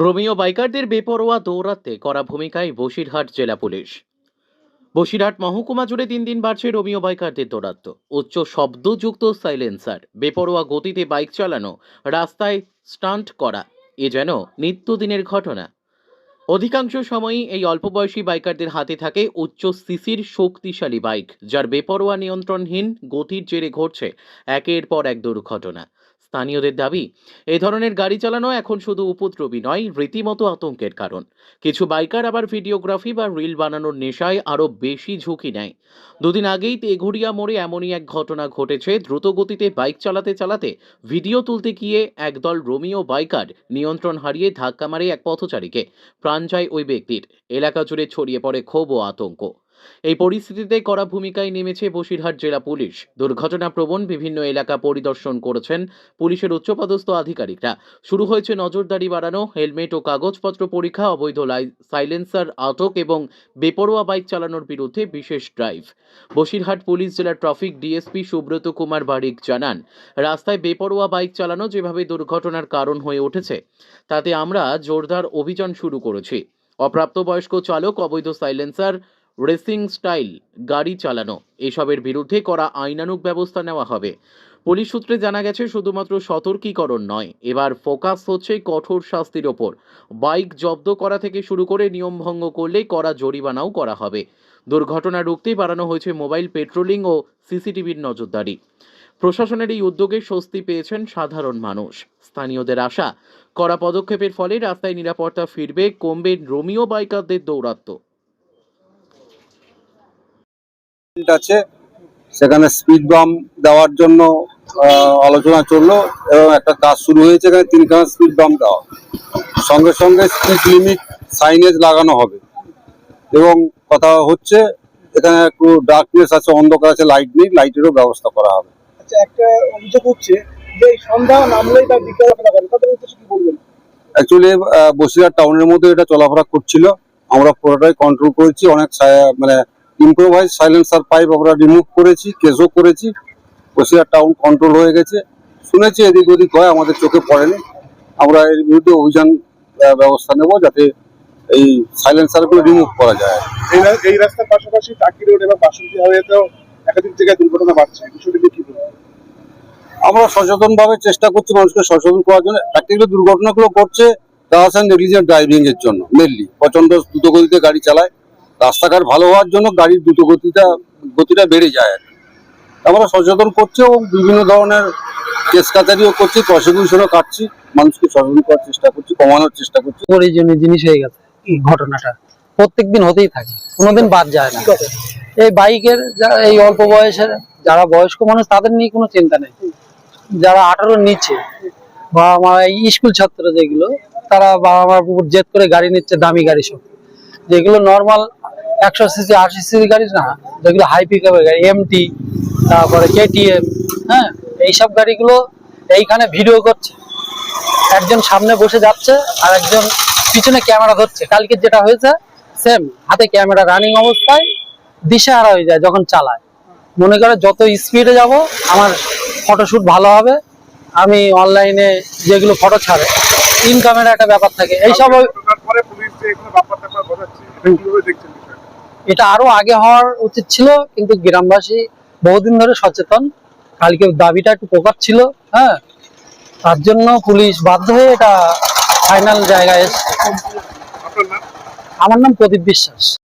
Romeo বাইকারদের বেপরোয়া দৌড়াতে করা ভূমিকায় বসিরহাট জেলা পুলিশ। বসিরহাট মহকুমা জুড়ে দিন দিন বাড়ছে রোমিও বাইকারদের দৌরাত্ম উচ্চ শব্দযুক্ত সাইলেন্সার, বেপরোয়া গতিতে বাইক চালানো, রাস্তায় স্টান্ট করা, এ যেন নিত্যদিনের ঘটনা। অধিকাংশ সময়ই এই অল্প বয়সী বাইকারদের হাতে থাকে উচ্চ সিসির শক্তিশালী বাইক, যার বেপরোয়া নিয়ন্ত্রণহীন গতির জেরে ঘটছে একের পর এক দুর্ঘটনা। স্থানীয়দের দাবি, এই ধরনের গাড়ি চালানো এখন শুধু উপদ্রবী নয়, রীতিমতো আতঙ্কের কারণ। কিছু বাইকার আবার ভিডিওগ্রাফি বা রিল বানানোর নেশায় আরও বেশি ঝুঁকি নেয়। দুদিন আগেই তেঘুরিয়া মোড়ে এমনই এক ঘটনা ঘটেছে দ্রুত গতিতে বাইক চালাতে চালাতে ভিডিও তুলতে গিয়ে একদল রোমিও বাইকার নিয়ন্ত্রণ হারিয়ে ধাক্কা মারে এক পথচারীকে। প্রাণ যায় ওই ব্যক্তির। এলাকা জুড়ে ছড়িয়ে পড়ে ক্ষোভ ও আতঙ্ক। এই পরিস্থিতিতে কড়া ভূমিকায় নেমেছে বসিরহাট জেলা পুলিশ। দুর্ঘটনা প্রবণ বিভিন্ন এলাকা পরিদর্শন করেছেন পুলিশের উচ্চপদস্থ আধিকারিকরা। শুরু হয়েছে নজরদারি বাড়ানো, হেলমেট ও কাগজপত্র পরীক্ষা, অবৈধ সাইলেন্সার আটক এবং বেপরোয়া বাইক চালানোর বিরুদ্ধে বিশেষ ড্রাইভ বসিরহাট পুলিশ জেলার ট্রাফিক ডিএসপি সুব্রত কুমার বারিক জানান, রাস্তায় বেপরোয়া বাইক চালানো যেভাবে দুর্ঘটনার কারণ হয়ে উঠেছে, তাতে আমরা জোরদার অভিযান শুরু করেছি। অপ্রাপ্তবয়স্ক চালক, অবৈধ সাইলেন্সার রেসিং স্টাইল, গাড়ি চালানো, এসবের বিরুদ্ধে করা আইনানুক ব্যবস্থা নেওয়া হবে। পুলিশ সূত্রে জানা গেছে, শুধুমাত্র সতর্কীকরণ নয়, এবার ফোকাস হচ্ছে কঠোর শাস্তির ওপর। বাইক জব্দ করা থেকে শুরু করে নিয়ম ভঙ্গ করলে করা জরিমানাও করা হবে। দুর্ঘটনা রুখতে বাড়ানো হয়েছে মোবাইল পেট্রোলিং ও সিসিটিভির নজরদারি। প্রশাসনের এই উদ্যোগে স্বস্তি পেয়েছেন সাধারণ মানুষ। স্থানীয়দের আশা, কড়া পদক্ষেপের ফলে রাস্তায় নিরাপত্তা ফিরবে, কমবে রোমিও বাইকারদের দৌরাত্ম্য। আছে। সেখানে স্পিড বাম দেওয়ার জন্য আলোচনা চলল এবং একটা কাজ শুরু হয়েছে এখানে তিনখানা স্পিড বাম দেওয়া। সঙ্গে সঙ্গে স্পিড লিমিট সাইনেজ লাগানো হবে। এবং কথা হচ্ছে এখানে একটু ডার্কনেস আছে অন্ধকার আছে লাইট নেই লাইটেরও ব্যবস্থা করা হবে। আচ্ছা একটা অভিযোগ হচ্ছে যে সন্ধ্যা নামলেই বা বিকেল বেলা করে তাদের উদ্দেশ্যে কি বলবেন? অ্যাকচুয়ালি বসিরহাট টাউনের মধ্যে এটা চলাফেরা করছিল। আমরা পুরোটাই কন্ট্রোল করেছি অনেক মানে ইম্প্রোভাইজ সাইলেন্সার পাইপ আমরা রিমুভ করেছি কেসও করেছি কোশিয়ার টাউন কন্ট্রোল হয়ে গেছে। শুনেছি এদিক ওদিক হয় আমাদের চোখে পড়েনি। আমরা এর বিরুদ্ধে অভিযান ব্যবস্থা নেব যাতে এই সাইলেন্সারগুলো রিমুভ করা যায়। এই রাস্তার পাশাপাশি টাকি রোড এবং বাসন্তী হাওয়াতেও একাধিক জায়গায় দুর্ঘটনা বাড়ছে বিষয়টি কি আমরা সচেতন ভাবে চেষ্টা করছি মানুষকে সচেতন করার জন্য। প্র্যাকটিক্যালি দুর্ঘটনাগুলো ঘটছে রাস অ্যান্ড নেগলিজেন্ট ড্রাইভিং এর জন্য মেনলি প্রচণ্ড দ্রুত গতিতে গাড়ি চালায়। রাস্তাঘাট ভালো হওয়ার জন্য গাড়ির দ্রুত গতিটা গতিটা বেড়ে যায়। আর। আমরা সচেতন করছি এবং বিভিন্ন ধরনের কেস কাচারিও করছি প্রসিকিউশনও কাটছি, মানুষকে সচেতন করার চেষ্টা করছি, কমানোর চেষ্টা করছি। প্রয়োজনীয় জিনিস হয়ে গেছে এই ঘটনাটা। প্রত্যেকদিন হতেই থাকে, কোনোদিন বাদ যায় না। এই বাইকের এই অল্প বয়সের যারা বয়স্ক মানুষ, তাদের নিয়ে কোনো চিন্তা নেই। যারা আঠারোর নিচে বা আমার স্কুল ছাত্র যেগুলো, তারা বাবা মার উপর জেদ করে গাড়ি নিচ্ছে, দামি গাড়ি সব। যেগুলো নর্মাল একশো সিসি আশি সিসি গাড়ি না যেগুলো হাই পিকআপের গাড়ি এমটি তারপরে কেটিএম হ্যাঁ এইসব গাড়িগুলো এইখানে ভিডিও করছে। একজন সামনে বসে যাচ্ছে আর একজন পিছনে ক্যামেরা ধরছে। কালকে যেটা হয়েছে সেম হাতে ক্যামেরা রানিং অবস্থায় দিশেহারা হয়ে যায় যখন চালায়। মনে করে যত স্পিডে যাব আমার ফটোশ্যুট ভালো হবে। আমি অনলাইনে যেগুলো ফটো ছাড়ে ইনকামের একটা ব্যাপার থাকে। এইসব এটা আরও আগে হওয়ার উচিত ছিল কিন্তু গ্রামবাসী বহুদিন ধরে সচেতন। কালকে দাবিটা একটু প্রকার ছিল হ্যাঁ? তার জন্য পুলিশ বাধ্য হয়ে এটা ফাইনাল জায়গায় এসছে। আমার নাম প্রদীপ বিশ্বাস।